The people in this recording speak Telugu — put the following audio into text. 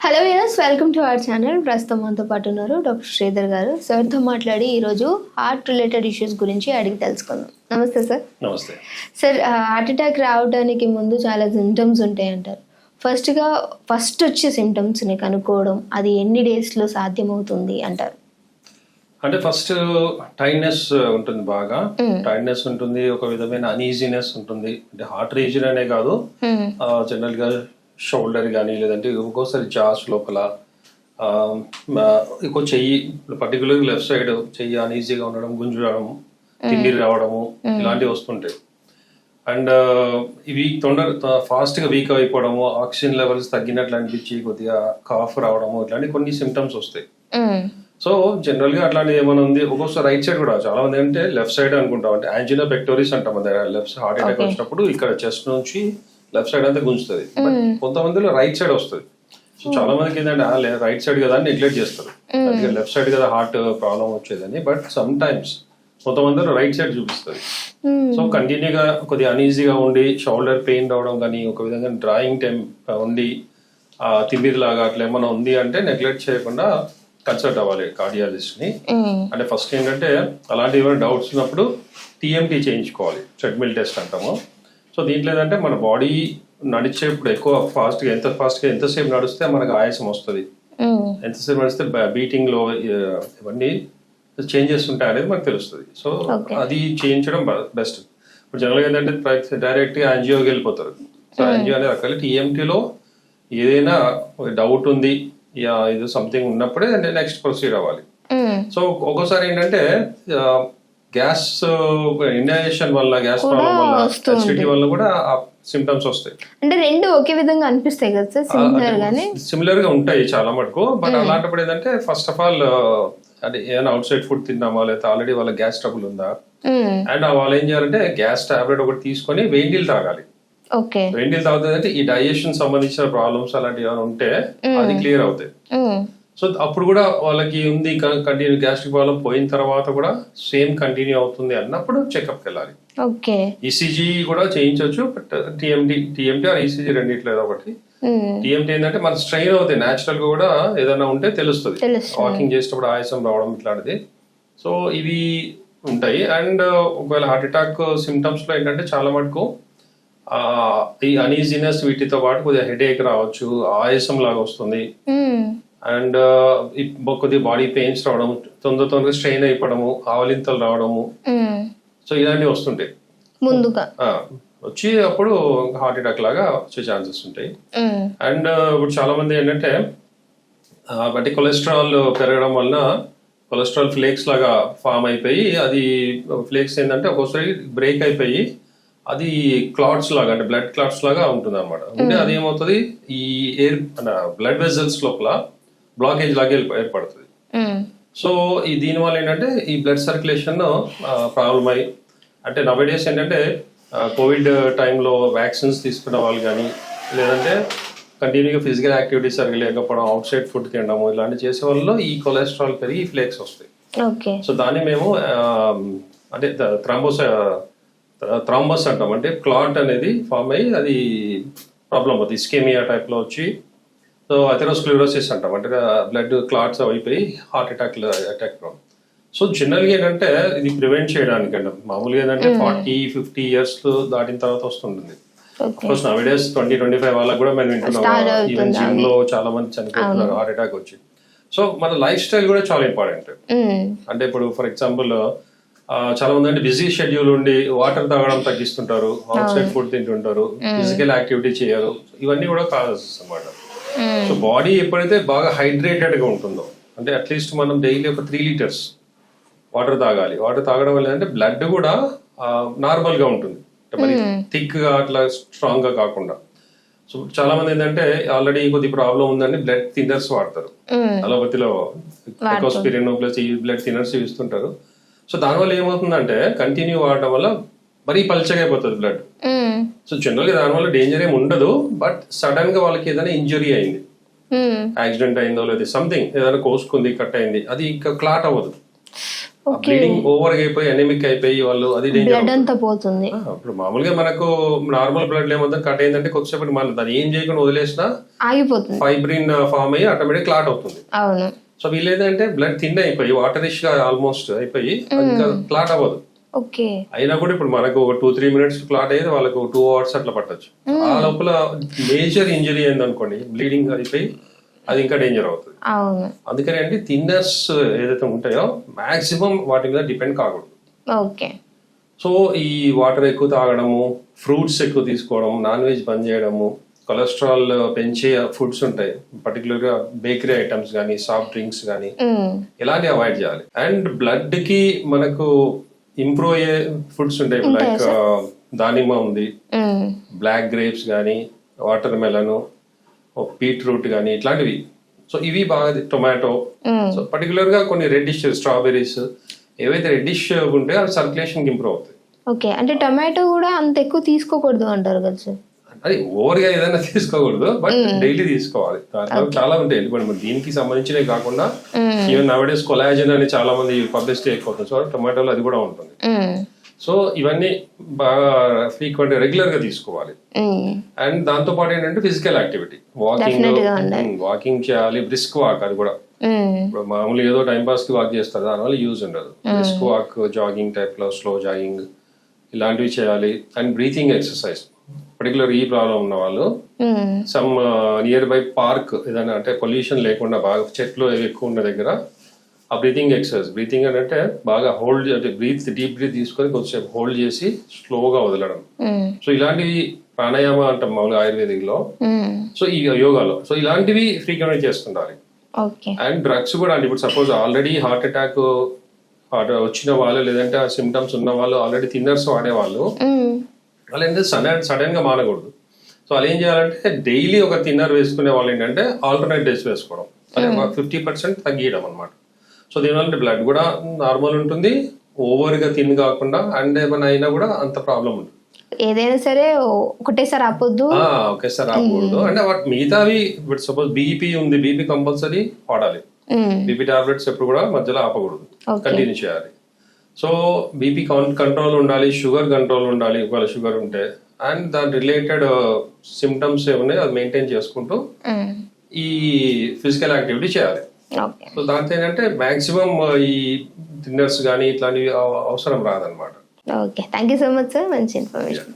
Hello yes welcome to our channel ప్రస్తుతం మనతో పాటు ఉన్నారు డాక్టర్ శ్రీధర్ గారు. సార్తో మాట్లాడి ఈరోజు హార్ట్ రిలేటెడ్ ఇష్యూస్ గురించి అడిగి తెలుసుకుందాం. నమస్తే సార్ నమస్తే. సార్ హార్ట్ అటాక్ రావడానికి ముందు చాలా సిమ్టమ్స్ ఉంటాయి అంటారు. ఫస్ట్గా ఫస్ట్ వచ్చే సిమ్టమ్స్ని కనుక్కోవడం అది ఎన్ని డేస్లో సాధ్యమవుతుంది అంటారు? అంటే ఫస్ట్ టైట్నెస్ ఉంటుంది బాగా. టైట్నెస్ ఉంటుంది ఒక విధమైన అనీజీనెస్ ఉంటుంది. అంటే హార్ట్ రీజన్ అనే కాదు. జనరల్గా షోల్డర్ కానీ లేదంటే ఒక్కోసారి జాస్ లోపల ఇంకో చెయ్యి పర్టికులర్ లెఫ్ట్ సైడ్ చెయ్యి అనీజీగా ఉండడం గుంజడం తిమ్మిరి రావడము ఇలాంటివి వస్తుంటాయి. అండ్ ఇవి తొందర ఫాస్ట్గా వీక్ అయిపోవడము ఆక్సిజన్ లెవెల్స్ తగ్గినట్లు అనిపించి కొద్దిగా కాఫ్ రావడము ఇట్లాంటి కొన్ని సిమ్టమ్స్ వస్తాయి. సో జనరల్గా అట్లాంటిది ఏమైనా ఉంది? ఒక్కొక్కసారి రైట్ సైడ్ కూడా చాలా మంది అంటే లెఫ్ట్ సైడ్ అనుకుంటాం. అంటే యాంజినా పెక్టోరిస్ అంటాం. లెఫ్ట్ హార్ట్ అటాక్ వచ్చినప్పుడు ఇక్కడ చెస్ట్ నుంచి లెఫ్ట్ సైడ్ అంతా గుంజుతుంది. కొంతమందిలో రైట్ సైడ్ వస్తుంది. సో చాలా మందికి ఏంటంటే రైట్ సైడ్ కదా నెగ్లెక్ట్ చేస్తారు. అందుకే లెఫ్ట్ సైడ్ కదా హార్ట్ ప్రాబ్లం వచ్చేదని. బట్ సమ్ టైమ్స్ కొంతమందిలో రైట్ సైడ్ చూపిస్తుంది. సో కంటిన్యూగా కొద్దిగా అన్ఈజీగా ఉండి షోల్డర్ పెయిన్ రావడం కానీ ఒక విధంగా డ్రాయింగ్ టైం ఉండి ఆ తిమ్మిరి లాగా అట్లా ఏమైనా ఉంది అంటే నెగ్లెక్ట్ చేయకుండా కన్సల్ట్ అవ్వాలి కార్డియాలజిస్ట్ని. మ్మ్. అంటే ఫస్ట్ ఏంటంటే అలాంటి ఏమైనా డౌట్స్ ఉన్నప్పుడు టీఎంటీ చేయించుకోవాలి. ట్రెడ్మిల్ టెస్ట్ అంటాము. సో దీంట్లో ఏంటంటే మన బాడీ నడిచేప్పుడు ఎక్కువ ఫాస్ట్గా ఎంత ఫాస్ట్గా ఎంతసేపు నడిస్తే మనకు ఆయాసం వస్తుంది. ఎంతసేపు నడిస్తే బీటింగ్లో ఆ, ఇవన్నీ చేంజెస్ ఉంటాయి అనేది మనకు తెలుస్తుంది సో. అది చేయించడం బెస్ట్ ఇప్పుడు జనరల్గా ఏంటంటే డైరెక్ట్గా యాంజియోకి వెళ్ళిపోతారు సో యాంజియో అనేది అక్కడ టీఎంటీలో ఏదైనా డౌట్ ఉంది ఇది సంథింగ్ ఉన్నప్పుడే నెక్స్ట్ ప్రొసీడ్ అవ్వాలి. సో ఒక్కోసారి ఏంటంటే గ్యాస్ ఇండైజేషన్ వల్ల గ్యాస్ ప్రాబ్లం వల్ల వస్తూ అసిడిటీ వల్ల కూడా సిమ్టమ్స్ వస్తాయి. అంటే రెండు ఒకే విధంగా అనిపిస్తాయి కదా సార్? సిమిలర్ గానే? సిమిలర్గా ఉంటాయి చాలా మటుకు బట్ అలాంటప్పుడు ఏంటంటే ఫస్ట్ ఆఫ్ ఆల్ అంటే ఏదైనా అవుట్ సైడ్ ఫుడ్ తిన్నామా లేకపోతే ఆల్రెడీ వాళ్ళ గ్యాస్ ట్రబుల్ ఉందా. అండ్ వాళ్ళు ఏం చేయాలంటే గ్యాస్ టాబ్లెట్ ఒకటి తీసుకొని వేడి నీళ్ళు తాగాలి. ఓకే. వేడి నీళ్ళు తాగుతుంది ఈ డైజెషన్ సంబంధించిన ప్రాబ్లమ్స్ అలాంటివి ఏమైనా ఉంటే అది క్లియర్ అవుతాయి. సో అప్పుడు కూడా వాళ్ళకి ఉంది కంటిన్యూ గ్యాస్ట్రిక్ ప్రాబ్లం పోయిన తర్వాత కూడా సేమ్ కంటిన్యూ అవుతుంది అన్నప్పుడు చెకప్కి వెళ్ళాలి. ఓకే. ఈసీజీ కూడా చేయించవచ్చు but TMD TMT or ECG రెండిట్లో ఏదో ఒకటి. టీఎంటీ ఏంటంటే మన స్ట్రెయిన్ అవుతాయి న్యాచురల్గా కూడా ఏదైనా ఉంటే తెలుస్తుంది. వాకింగ్ చేసేటప్పుడు ఆయాసం రావడం ఇట్లాంటిది. సో ఇవి ఉంటాయి. అండ్ ఒకవేళ హార్ట్ అటాక్ సిమ్టమ్స్లో ఏంటంటే చాలా మటుకు ఈ అనీజినెస్ వీటితో పాటు కొద్దిగా హెడేక్ రావచ్చు ఆయాసం లాగా వస్తుంది. అండ్ కొద్దిగా బాడీ పెయిన్స్ రావడం తొందర తొందరగా స్ట్రెయిన్ అయిపోవడము ఆవలింతలు రావడము. సో ఇలాంటివి వస్తుంటాయి. ముందుగా? వచ్చి అప్పుడు హార్ట్ అటాక్ లాగా వచ్చే ఛాన్సెస్ ఉంటాయి. అండ్ ఇప్పుడు చాలా మంది ఏంటంటే బట్టి కొలెస్ట్రాల్ పెరగడం వలన కొలెస్ట్రాల్ ఫ్లేక్స్ లాగా ఫామ్ అయిపోయి అది ఫ్లేక్స్ ఏంటంటే ఒక్కోసారి బ్రేక్ అయిపోయి అది క్లాట్స్ లాగా అంటే బ్లడ్ క్లాట్స్ లాగా ఉంటుంది అనమాట అంటే అది ఏమవుతుంది ఈ ఎయిర్ బ్లడ్ వెజల్స్ లోపల బ్లాకేజ్ లాగా ఏర్ప- ఏర్పడుతుంది. సో ఈ దీని వల్ల ఏంటంటే ఈ బ్లడ్ సర్క్యులేషన్ ప్రాబ్లం అయ్యి అంటే నవడేస్ ఏంటంటే కోవిడ్ టైంలో వ్యాక్సిన్స్ తీసుకున్న వాళ్ళు కానీ లేదంటే కంటిన్యూగా ఫిజికల్ యాక్టివిటీస్ సరిగ్గా లేకపోవడం అవుట్ సైడ్ ఫుడ్ తినడము ఇలాంటివి చేసే వాళ్ళు ఈ కొలెస్ట్రాల్ పెరిగి ఫ్లేక్స్ వస్తాయి. సో దాన్ని మేము అంటే థ్రాంబోస్ థ్రాంబస్ అంటాం. అంటే క్లాట్ అనేది ఫామ్ అయ్యి అది ప్రాబ్లం అవుతుంది. ఇస్కేమియా టైప్లో వచ్చి సో అథెరోస్క్లెరోసిస్ అంటాం అంటే బ్లడ్ క్లాట్స్ అయిపోయి heart attack attack problem so జనరల్గా ఏంటంటే ఇది ప్రివెంట్ చేయడానికి అంటే మామూలుగా ఏంటంటే ఫార్టీ ఫిఫ్టీ ఇయర్స్ దాటిన తర్వాత వస్తుంటుంది. First nowadays twenty twenty five వాళ్ళకి కూడా Start వింటున్నాం ఈవెన్ జిమ్లో చాలా మంది చనిపోతున్నారు హార్ట్ అటాక్ వచ్చి. సో మన లైఫ్ స్టైల్ కూడా చాలా ఇంపార్టెంట్ మ్మ్. అంటే ఇప్పుడు ఫర్ ఎగ్జాంపుల్ చాలా మంది అంటే బిజీ షెడ్యూల్ ఉండి వాటర్ తాగడం తగ్గిస్తుంటారు అవుట్ సైడ్ ఫుడ్ తింటుంటారు ఫిజికల్ యాక్టివిటీ చేయరు. ఇవన్నీ కూడా కాజెస్ అన్నమాట. మ్మ్. సో బాడీ ఎప్పుడైతే బాగా హైడ్రేటెడ్గా ఉంటుందో అంటే అట్లీస్ట్ మనం డైలీ ఒక త్రీ లీటర్స్ వాటర్ తాగాలి. వాటర్ తాగడం వల్ల ఏంటంటే బ్లడ్ కూడా నార్మల్గా ఉంటుంది. అంటే మరి థిక్గా అట్లా స్ట్రాంగ్గా కాకుండా. సో చాలా మంది ఏంటంటే ఆల్రెడీ కొద్ది ప్రాబ్లం ఉందని బ్లడ్ థిన్నర్స్ వాడతారు. మ్మ్. అలోపతిలో ఎకోస్పిరిన్ ప్లస్ ఈ బ్లడ్ థిన్నర్స్ ఇస్తుంటారు. సో దానివల్ల ఏమవుతుందంటే కంటిన్యూ వాడటం వల్ల మరీ పల్చగా అయిపోతుంది బ్లడ్. సో జనరల్గా దానివల్ల డేంజర్ ఏమి ఉండదు బట్ సడన్గా వాళ్ళకి ఏదైనా ఇంజరీ అయింది. యాక్సిడెంట్ అయిందో లేదా సంథింగ్ ఏదైనా కోసుకుంది కట్ అయింది అది ఇంకా క్లాట్ అవ్వదు. బ్లీడింగ్ ఓవర్ అయిపోయి ఎనిమిక్ అయిపోయి వాళ్ళు అది డేంజర్ అంతా పోతుంది. ఇప్పుడు మామూలుగా మనకు నార్మల్ బ్లడ్ ఏమంతా కట్ అయిందంటే కొద్దిసేపు మనం దాన్ని ఏం చేయకుండా వదిలేసినా ఆగిపోతుంది. ఫైబ్రిన్ ఫామ్ అయ్యి ఆటోమేటిక్ క్లాట్ అవుతుంది. అవును. సో వీళ్ళు ఏంటంటే బ్లడ్ థిన్ అయిపోయి వాటరిష్గా ఆల్మోస్ట్ అయిపోయి క్లాట్ అవ్వదు. ఓకే. అయినా కూడా ఇప్పుడు మనకు ఒక టూ త్రీ మినిట్స్ క్లాట్ అయ్యేది వాళ్ళకు టూ అవర్స్ అట్లా పట్టొచ్చు. ఆ లోపల మేజర్ ఇంజరీ అయిందనుకోండి బ్లీడింగ్ అయిపోయి అది ఇంకా డేంజర్ అవుతుంది. అందుకని అంటే థిన్నర్స్ ఏదైతే ఉంటాయో మాక్సిమం వాటి మీద డిపెండ్ కాకూడదు. ఓకే. సో ఈ వాటర్ ఎక్కువ తాగడము ఫ్రూట్స్ ఎక్కువ తీసుకోవడం నాన్ వెజ్ బంద్ చేయడము కొలెస్ట్రాల్ పెంచే ఫుడ్స్ ఉంటాయి. పర్టికులర్గా బేకరీ ఐటమ్స్ కానీ సాఫ్ట్ డ్రింక్స్ కానీ ఇలాంటివి అవాయిడ్ చేయాలి. అండ్ బ్లడ్కి మనకు ఇంప్రూవ్ అయ్యే ఫుడ్స్ ఉంటాయి. లైక్ దానిమ్మ ఉంది. బ్లాక్ గ్రేప్స్ కానీ వాటర్ మెలను బీట్రూట్ కానీ ఇట్లాంటివి. సో ఇవి బాగా టొమాటో సో పర్టికులర్గా కొన్ని రెడ్డిష్ స్ట్రాబెర్రీస్ ఏవైతే రెడ్డిష్ ఉంటాయో అవి సర్క్యులేషన్ ఇంప్రూవ్ అవుతాయి. ఓకే. అంటే టొమాటో కూడా అంత ఎక్కువ తీసుకోకూడదు అంటారు కదా సార్? అది ఓవర్గా ఏదైనా తీసుకోకూడదు బట్ డైలీ తీసుకోవాలి. దాంట్లో చాలా ఉంటాయి. మరి దీనికి సంబంధించినవి కాకుండా ఈవెన్ నవడేస్ కొలాజన్ అని చాలా మంది పబ్లిసిటీ ఎక్కువ అవుతుంది సో టొమాటోలో అది కూడా ఉంటుంది. సో ఇవన్నీ బాగా ఫ్రీక్వెంట్ రెగ్యులర్గా తీసుకోవాలి అండ్ దాంతో పాటు ఏంటంటే ఫిజికల్ యాక్టివిటీ వాకింగ్. వాకింగ్ చేయాలి. బ్రిస్క్ వాక్ అది కూడా. ఇప్పుడు మామూలుగా ఏదో టైం పాస్కి వాక్ చేస్తారు. దానివల్ల యూజ్ ఉండదు. బ్రిస్క్ వాక్ జాగింగ్ టైప్లో స్లో జాగింగ్ ఇలాంటివి చేయాలి. అండ్ బ్రీతింగ్ ఎక్సర్సైజ్ పర్టికులర్ ఈ ప్రాబ్లం ఉన్న వాళ్ళు సమ్ నియర్ బై పార్క్ ఏదైనా అంటే పొల్యూషన్ లేకుండా బాగా చెట్లు ఎక్కువ ఉన్న దగ్గర ఆ బ్రీతింగ్ ఎక్సర్సైజ్ బ్రీతింగ్ అని అంటే బాగా హోల్డ్ అంటే బ్రీత్ డీప్ బ్రీత్ తీసుకొని కొద్దిసేపు హోల్డ్ చేసి స్లోగా వదలడం. సో ఇలాంటివి ప్రాణాయామ అంటాం మామూలుగా ఆయుర్వేదిక్లో సో ఈ యోగాలో. సో ఇలాంటివి ఫ్రీక్వెంట్ చేస్తుండాలి. అండ్ డ్రగ్స్ కూడా అండి. ఇప్పుడు సపోజ్ ఆల్రెడీ హార్ట్ అటాక్ వచ్చిన వాళ్ళు లేదంటే ఆ సిమ్టమ్స్ ఉన్న వాళ్ళు ఆల్రెడీ థిన్నర్స్ వాడేవాళ్ళు. ఉమ్, వాళ్ళు ఏంటంటే సడన్ సడన్గా మానకూడదు సో వాళ్ళు ఏం చేయాలంటే డైలీ ఒక తిన్నర్ వేసుకునే వాళ్ళు ఏంటంటే ఆల్టర్నేట్ డేస్ వేసుకోవడం. అదే ఫిఫ్టీ పర్సెంట్ తగ్గియడం అనమాట సో దీనివల్ల బ్లడ్ కూడా నార్మల్ ఉంటుంది ఓవర్గా తిన్ కాకుండా అండ్ ఏమైనా అయినా కూడా అంత ప్రాబ్లం ఉంటుంది ఏదైనా సరే ఒకటేసారి ఆపొద్దు. ఒకేసారి రాకూడదు అంటే వాటి మిగతావి ఇప్పుడు సపోజ్ బీపీ ఉంది బీపీ కంపల్సరీ వాడాలి ఉమ్, బీపీ టాబ్లెట్స్ ఎప్పుడు కూడా మధ్యలో ఆపకూడదు. కంటిన్యూ చేయాలి. సో బీపీ కంట్రోల్ ఉండాలి షుగర్ కంట్రోల్ ఉండాలి ఒకవేళ షుగర్ ఉంటే. అండ్ దాని రిలేటెడ్ సిమ్టమ్స్ ఏమున్నాయి అది మెయింటైన్ చేసుకుంటూ ఉమ్, ఈ ఫిజికల్ యాక్టివిటీ చేయాలి. సో దాంతో ఏంటంటే మాక్సిమం ఈ డిన్నర్స్ కానీ ఇట్లాంటివి అవ- అవసరం రాదనమాట okay thank you so much sir మంచి ఇన్ఫర్మేషన్